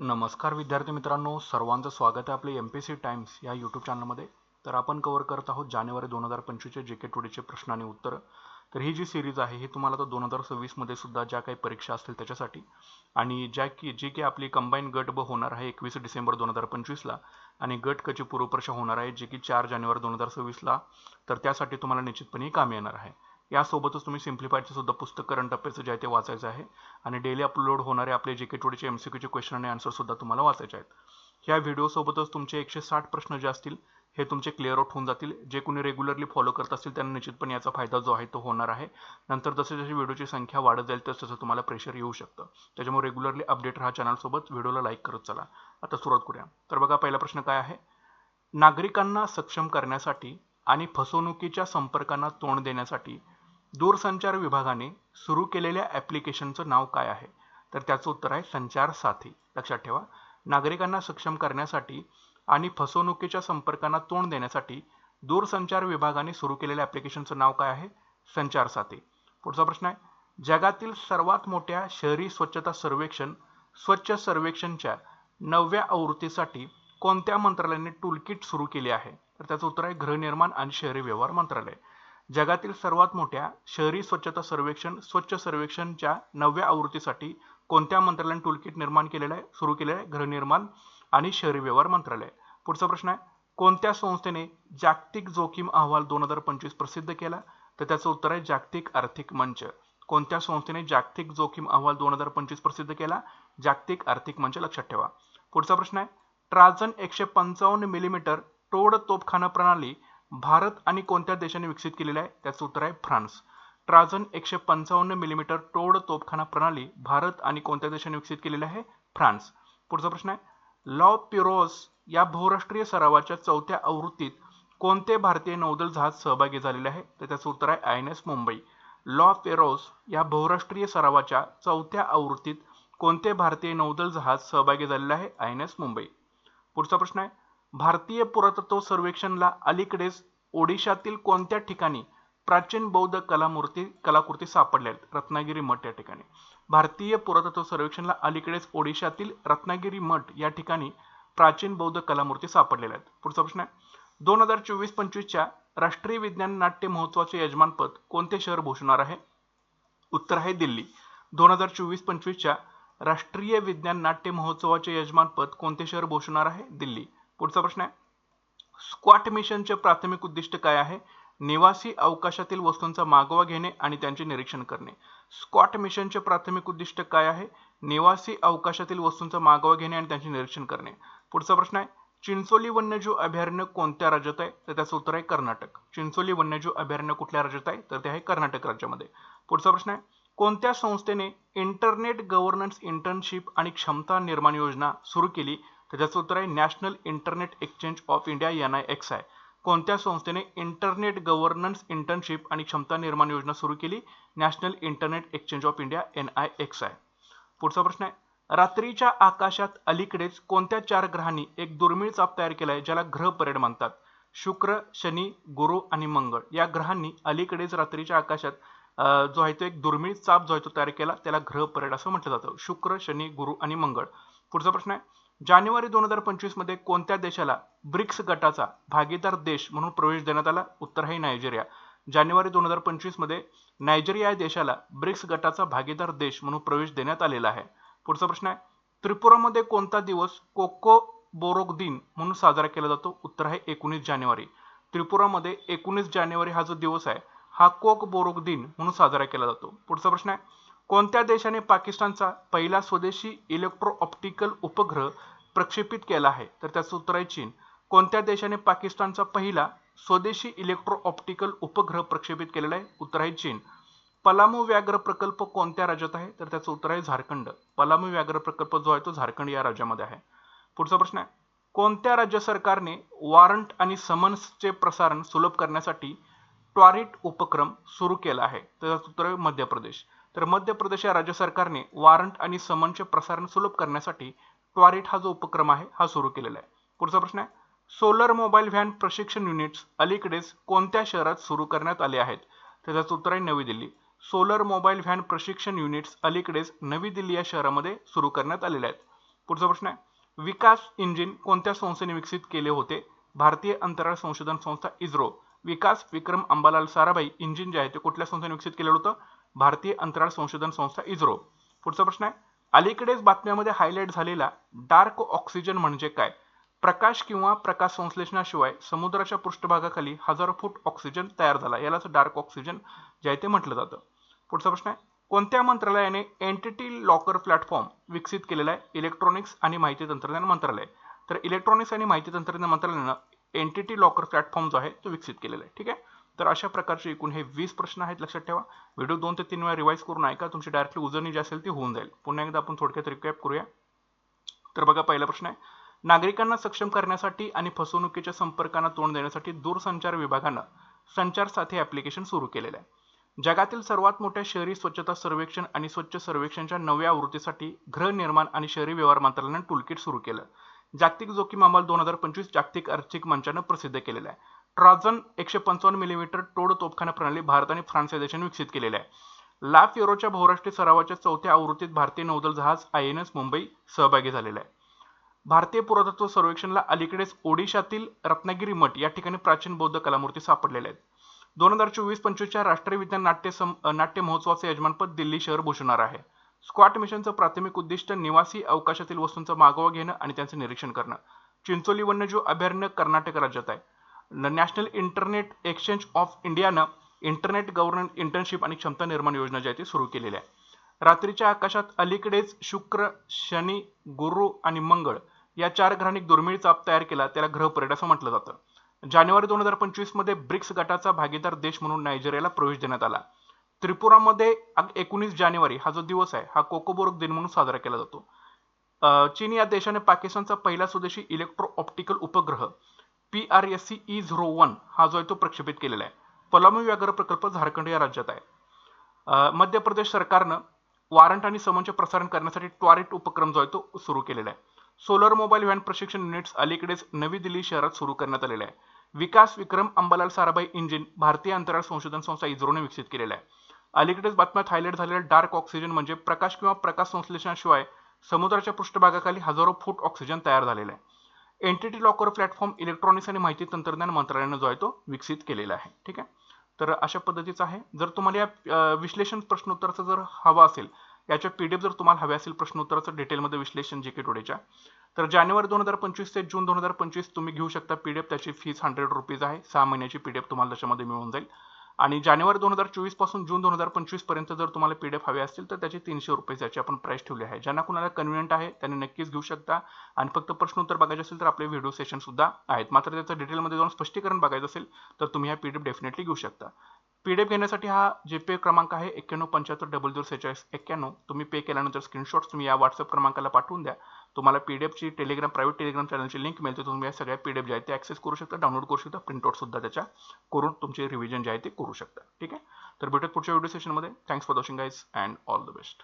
नमस्कार विद्यार्थी मित्रांनो सर्वांचं स्वागत आहे आपले एम पी सी टाइम्स या यूट्यूब चॅनलमध्ये तर आपण कवर करत आहोत जानेवारी दोन हजार पंचवीसचे जे के टुडेचे प्रश्न आणि उत्तरं. तर ही जी सिरीज आहे ही तुम्हाला तर दोन हजार सव्वीसमध्ये सुद्धा ज्या काही परीक्षा असतील त्याच्यासाठी आणि ज्या की जी की आपली कंबाईन गट ब होणार आहे एकवीस डिसेंबर दोन हजार पंचवीसला आणि गट कची पूर्वपरीक्षा होणार आहे जी की चार जानेवारी दोन हजार सव्वीसला तर त्यासाठी तुम्हाला निश्चितपणे काम कामी येणार आहे. यासोबतच तुम्ही सिम्प्लिफाईडचं सुद्धा पुस्तक करंट टप्प्याचं जे आहे ते वाचायचं आहे. आणि डेली अपलोड होणारे आपले जे के टोडीचे एम सी क्यूचे क्वेश्चन आणि आन्सर सुद्धा तुम्हाला वाचायचे आहेत. ह्या व्हिडिओसोबतच तुमचे एकशे साठ प्रश्न जे असतील हे तुमचे क्लिअर आउट होऊन जातील. जे कोणी रेग्युलरली फॉलो करत असतील त्यांना निश्चितपणे याचा फायदा जो आहे तो होणार आहे. नंतर जसे जशी व्हिडिओची संख्या वाढत जाईल तसं तसं तुम्हाला प्रेशर येऊ शकतं. त्याच्यामुळे रेग्युलरली अपडेट राहा चॅनलसोबत व्हिडिओला लाईक करत चला. आता सुरुवात करूया. तर बघा पहिला प्रश्न काय आहे? नागरिकांना सक्षम करण्यासाठी आणि फसवणुकीच्या संपर्कांना तोंड देण्यासाठी दूरसंचार विभागाने सुरू केलेल्या ॲप्लिकेशनचं नाव काय आहे? तर त्याचं उत्तर आहे संचार साथी. लक्षात ठेवा नागरिकांना सक्षम करण्यासाठी आणि फसवणुकीच्या संपर्कांना तोंड देण्यासाठी दूरसंचार विभागाने सुरू केलेल्या ॲप्लिकेशनचं नाव काय आहे? संचार साथी. पुढचा प्रश्न आहे जगातील सर्वात मोठ्या शहरी स्वच्छता सर्वेक्षण स्वच्छ सर्वेक्षणच्या नवव्या आवृत्तीसाठी कोणत्या मंत्रालयाने टूलकिट सुरू केले आहे? तर त्याचं उत्तर आहे गृहनिर्माण आणि शहरी व्यवहार मंत्रालय. जगातील सर्वात मोठ्या शहरी स्वच्छता सर्वेक्षण स्वच्छ सर्वेक्षणच्या नवव्या आवृत्तीसाठी कोणत्या मंत्रालयाने टूलकिट निर्माण केलेलं आहे? सुरू केलेलं आहे गृहनिर्माण आणि शहरी व्यवहार मंत्रालय. पुढचा प्रश्न आहे कोणत्या संस्थेने जागतिक जोखीम अहवाल दोन हजार पंचवीस प्रसिद्ध केला? तर त्याचं उत्तर आहे जागतिक आर्थिक मंच. कोणत्या संस्थेने जागतिक जोखीम अहवाल दोन हजार पंचवीस प्रसिद्ध केला? जागतिक आर्थिक मंच लक्षात ठेवा. पुढचा प्रश्न आहे ट्राझन एकशे पंचावन्न मिलीमीटर तोड तोफखाना प्रणाली भारत आणि कोणत्या देशाने विकसित केलेलं आहे? त्याचं उत्तर आहे फ्रान्स. ट्राझन एकशे पंचावन्न मिलीमीटर टोड तोफखाना प्रणाली भारत आणि कोणत्या देशाने विकसित केलेली आहे? फ्रान्स. पुढचा प्रश्न आहे. लॉ पिरोस या बहुराष्ट्रीय सरावाच्या चौथ्या आवृत्तीत कोणते भारतीय नौदल जहाज सहभागी झालेले आहे? तर त्याचं उत्तर आहे I N S Mumbai. La Perouse या बहुराष्ट्रीय सरावाच्या चौथ्या आवृत्तीत कोणते भारतीय नौदल जहाज सहभागी झालेले आहे? I N S Mumbai. पुढचा प्रश्न आहे. भारतीय पुरातत्व सर्वेक्षणला अलीकडेच ओडिशातील कोणत्या ठिकाणी प्राचीन बौद्ध कलामूर्ती कलाकृती सापडल्या आहेत? रत्नागिरी मठ या ठिकाणी. भारतीय पुरातत्व सर्वेक्षणला अलीकडेच ओडिशातील रत्नागिरी मठ या ठिकाणी प्राचीन बौद्ध कलामूर्ती सापडलेल्या आहेत. पुढचा प्रश्न आहे. दोन हजार चोवीस पंचवीसच्या राष्ट्रीय विज्ञान नाट्य महोत्सवाचे यजमानपद कोणते शहर भूषणार आहे? उत्तर आहे दिल्ली. दोन हजार चोवीस पंचवीसच्या राष्ट्रीय विज्ञान नाट्य महोत्सवाचे यजमानपद कोणते शहर भूषणार आहे? दिल्ली. पुढचा प्रश्न आहे. स्क्वॉट मिशनचे प्राथमिक उद्दिष्ट काय आहे? निवासी अवकाशातील वस्तूंचा मागोवा घेणे आणि त्यांचे निरीक्षण करणे. स्कॉट मिशनचे प्राथमिक उद्दिष्ट काय आहे? निवासी अवकाशातील वस्तूंचा मागोवा घेणे आणि त्यांचे निरीक्षण करणे. पुढचा प्रश्न आहे. चिंचोली वन्यजीव अभयारण्य कोणत्या राज्यात आहे? तर त्याचं उत्तर आहे कर्नाटक. चिंचोली वन्यजीव अभयारण्य कुठल्या राज्यात आहे? तर ते आहे कर्नाटक राज्यामध्ये. पुढचा प्रश्न आहे. कोणत्या संस्थेने इंटरनेट गव्हर्नन्स इंटर्नशिप आणि क्षमता निर्माण योजना सुरू केली? त्याचं उत्तर आहे National Internet Exchange of India N I X I कोणत्या संस्थेने इंटरनेट गव्हर्नन्स इंटर्नशिप आणि क्षमता निर्माण योजना सुरू केली? National Internet Exchange of India N I X I पुढचा प्रश्न आहे रात्रीच्या आकाशात अलीकडेच कोणत्या चार ग्रहांनी एक दुर्मिळ चाप तयार केला आहे ज्याला ग्रह परेड म्हणतात? शुक्र शनी गुरु आणि मंगळ. या ग्रहांनी अलीकडेच रात्रीच्या आकाशात जो आहे तो एक दुर्मिळ चाप जो आहे तो तयार केला त्याला ग्रह परेड असं म्हटलं जातं. शुक्र शनी गुरु आणि मंगळ. पुढचा प्रश्न आहे जानेवारी दोन हजार पंचवीसमध्ये कोणत्या देशाला ब्रिक्स गटाचा भागीदार देश म्हणून प्रवेश देण्यात आला? उत्तर आहे नायजेरिया. जानेवारी दोन हजार पंचवीसमध्ये नायजेरिया या देशाला ब्रिक्स गटाचा भागीदार देश म्हणून प्रवेश देण्यात आलेला आहे. पुढचा प्रश्न आहे. त्रिपुरामध्ये कोणता दिवस कोको बोरोग दिन म्हणून साजरा केला जातो? उत्तर आहे एकोणीस जानेवारी. त्रिपुरामध्ये एकोणीस जानेवारी हा जो दिवस आहे हा कोक बोरोक दिन म्हणून साजरा केला जातो. पुढचा प्रश्न आहे. कोणत्या देशाने पाकिस्तानचा पहिला स्वदेशी इलेक्ट्रो ऑप्टिकल उपग्रह प्रक्षेपित केला आहे? तर त्याचं उत्तर आहे चीन. कोणत्या देशाने पाकिस्तानचा पहिला स्वदेशी इलेक्ट्रो ऑप्टिकल उपग्रह प्रक्षेपित केलेला आहे? उत्तर आहे चीन. पलामू व्याघ्र प्रकल्प कोणत्या राज्यात आहे? तर त्याचं उत्तर आहे झारखंड. पलामू व्याघ्र प्रकल्प जो आहे तो झारखंड या राज्यामध्ये आहे. पुढचा प्रश्न आहे. कोणत्या राज्य सरकारने वॉरंट आणि समन्सचे प्रसारण सुलभ करण्यासाठी ट्वारिट उपक्रम सुरू केला आहे? त्याचं उत्तर आहे मध्य प्रदेश. तर मध्य प्रदेश या राज्य सरकारने वॉरंट आणि समनचे प्रसारण सुलभ करण्यासाठी ट्वारिट हा जो उपक्रम आहे हा सुरू केलेला आहे. पुढचा प्रश्न आहे सोलर मोबाईल व्हॅन प्रशिक्षण युनिट्स अलीकडेच कोणत्या शहरात सुरू करण्यात आले आहेत? तर त्याचं उत्तर आहे Navi Delhi. Solar mobile van प्रशिक्षण युनिट्स अलीकडेच नवी दिल्ली या शहरामध्ये सुरू करण्यात आलेले आहेत. पुढचा प्रश्न आहे विकास इंजिन कोणत्या संस्थेने विकसित केले होते? भारतीय अंतराळ संशोधन संस्था इस्रो विकास विक्रम अंबालाल साराभाई इंजिन जे आहे ते कुठल्या संस्थेने विकसित केलेलं होतं? भारतीय अंतराळ संशोधन संस्था इस्रो. पुढचा प्रश्न आहे. अलीकडेच बातम्यामध्ये हायलाइट झालेला डार्क ऑक्सिजन म्हणजे काय? प्रकाश किंवा प्रकाश संश्लेषणाशिवाय समुद्राच्या पृष्ठभागाखाली हजारो फूट ऑक्सिजन तयार झाला. यालाच डार्क ऑक्सिजन जे आहे ते म्हटलं जातं. पुढचा प्रश्न आहे. कोणत्या मंत्रालयाने एंटिटी लॉकर प्लॅटफॉर्म विकसित केलेला आहे? इलेक्ट्रॉनिक्स आणि माहिती तंत्रज्ञान मंत्रालय. तर इलेक्ट्रॉनिक्स आणि माहिती तंत्रज्ञान मंत्रालयानं एंटिटी लॉकर प्लॅटफॉर्म जो आहे तो विकसित केलेला आहे. ठीक आहे? तर अशा प्रकारचे एकूण हे वीस प्रश्न आहेत लक्षात ठेवा. व्हिडिओ दोन ते तीन वेळा रिवाईज करून ऐका. तुमची डायरेक्टली उजळणी जी असेल ती होऊन जाईल. पुन्हा एकदा आपण थोडक्यात रिकॅप करूया. तर बघा पहिला प्रश्न आहे. नागरिकांना सक्षम करण्यासाठी आणि फसवणुकीच्या संपर्कांना तोंड देण्यासाठी दूरसंचार विभागानं संचार साथी ऍप्लिकेशन सुरू केलेलं आहे. जगातील सर्वात मोठ्या शहरी स्वच्छता सर्वेक्षण आणि स्वच्छ सर्वेक्षणच्या नव्या आवृत्तीसाठी गृहनिर्माण आणि शहरी व्यवहार मंत्रालयानं टूलकिट सुरू केलं. जागतिक जोखीम अहवाल दोन हजार पंचवीस जागतिक आर्थिक मंचानं प्रसिद्ध केलेला आहे. ट्राझन एकशे पंचावन्न मिलीमीटर टोड तोफखाना प्रणाली भारत आणि फ्रान्स या देशांनी विकसित केलेल्या आहे. लाफ युरोच्या बहुराष्ट्रीय सरावाच्या चौथ्या आवृत्तीत भारतीय नौदल जहाज आय एन एस मुंबई सहभागी झालेला आहे. भारतीय पुरातत्व सर्वेक्षणला अलीकडेच ओडिशातील रत्नागिरी मठ या ठिकाणी प्राचीन बौद्ध कलामूर्ती सापडलेल्या आहेत. दोन हजार चोवीस पंचवीसच्या राष्ट्रीय विज्ञान नाट्य सम नाट्य महोत्सवाचे यजमानपद दिल्ली शहर भूषणार आहे. स्क्वॉट मिशनचं प्राथमिक उद्दिष्ट निवासी अवकाशातील वस्तूंचा मागोवा घेणं आणि त्यांचं निरीक्षण करणं. चिंचोली वन्यजीव अभयारण्य कर्नाटक राज्यात आहे. नॅशनल इंटरनेट एक्सचेंज ऑफ इंडियानं इंटरनेट गव्हर्नन्स इंटर्नशिप आणि क्षमता निर्माण योजना जी आहे ती सुरू केलेली आहे. रात्रीच्या आकाशात अलीकडेच शुक्र शनी गुरु आणि मंगळ या चार ग्रहांनी दुर्मिळ चाप तयार केला त्याला ग्रहपरेड असं म्हटलं जातं. जानेवारी दोन हजार पंचवीसमध्ये ब्रिक्स गटाचा भागीदार देश म्हणून नायजेरियाला प्रवेश देण्यात आला. त्रिपुरामध्ये एकोणीस जानेवारी हा जो दिवस आहे हा कोकोबोरक दिन म्हणून साजरा केला जातो. चीन या देशाने पाकिस्तानचा पहिला स्वदेशी इलेक्ट्रो ऑप्टिकल उपग्रह P R S C E zero one हा जो आहे तो प्रक्षेपित केलेला आहे. पलामू व्याघ्र प्रकल्प झारखंड या राज्यात आहे. मध्य प्रदेश सरकारनं वॉरंट आणि समनचे प्रसारण करण्यासाठी ट्वारिट उपक्रम जो आहे तो सुरू केलेला आहे. सोलर मोबाईल व्हॅन प्रशिक्षण युनिट्स अलीकडेच नवी दिल्ली शहरात सुरू करण्यात आलेले आहे. विकास विक्रम अंबालाल साराभाई इंजिन भारतीय अंतराळ संशोधन संस्था इस्रोने विकसित केलेला आहे. अलीकडेच बातम्यात हायलाइट झालेलं डार्क ऑक्सिजन म्हणजे प्रकाश किंवा प्रकाश संश्लेषणाशिवाय समुद्राच्या पृष्ठभागाखाली हजारो फूट ऑक्सिजन तयार झालेला आहे. एंटिटी लॉकर प्लॅटफॉर्म इलेक्ट्रॉनिक्स आणि माहिती तंत्रज्ञान मंत्रालयानं जो आहे तो विकसित केलेला आहे ठीक आहे? तर अशा पद्धतीचा आहे. जर तुम्हाला या विश्लेषण प्रश्नोत्तराचं जर हवा असेल याच्या पीडीएफ जर तुम्हाला हवे असेल प्रश्नोत्तराचं डिटेलमध्ये विश्लेषण जे के टुडेच्या तर जानेवारी दोन हजार पंचवीस ते जून दोन हजार पंचवीस तुम्ही घेऊ शकता पीडीएफ त्याची फीस हंड्रेड रुपीज आहे. सहा महिन्याची पीडीएफ तुम्हाला त्याच्यामध्ये मिळून जाईल. आणि जानेवारी दोन हजार चोवीसपासून जून दोन हजार पंचवीसपर्यंत जर तुम्हाला पीडीएफ हवे असतील तर त्याचे तीनशे रुपये त्याची आपण प्राइस ठेवली आहे. ज्यांना कुणाला कन्व्हिनियंट आहे त्यांनी नक्कीच घेऊ शकता. आणि फक्त प्रश्न उत्तर बघायचे असेल तर आपले व्हिडिओ सेशन सुद्धा आहेत. मात्र त्याचं डिटेलमध्ये जाऊन स्पष्टीकरण बघायचं असेल तर तुम्ही हा पीडीएफ डेफिनेटली घेऊ शकता. पी डी एफ घेण्यासाठी हा जे पे क्रमांक आहे एक्क्याण्णव पंच्याहत्तर डबल झिरो सेहेचाळीस एक्क्याण्णव. तुम्ही पे केल्यानंतर स्क्रीनशॉट्स तुम्ही या व्हॉट्सअप क्रमांकाला पाठवून द्या. तुम्हाला पी डी एफची टेलिग्राम प्रायव्हेट टेलिग्राम चॅनलची लिंक मिळते तुम्ही या सगळ्या पी डी एफ ज्या आहे ते ॲक्सेस करू शकता डाउनलोड करू शकता प्रिंटआउटसुद्धा त्याच्या करून तुमचे रिव्हिजन जे आहे ते करू शकता. ठीक आहे? तर भेटत पुढच्या व्हिडिओ सेशनमध्ये thanks for watching guys and all the best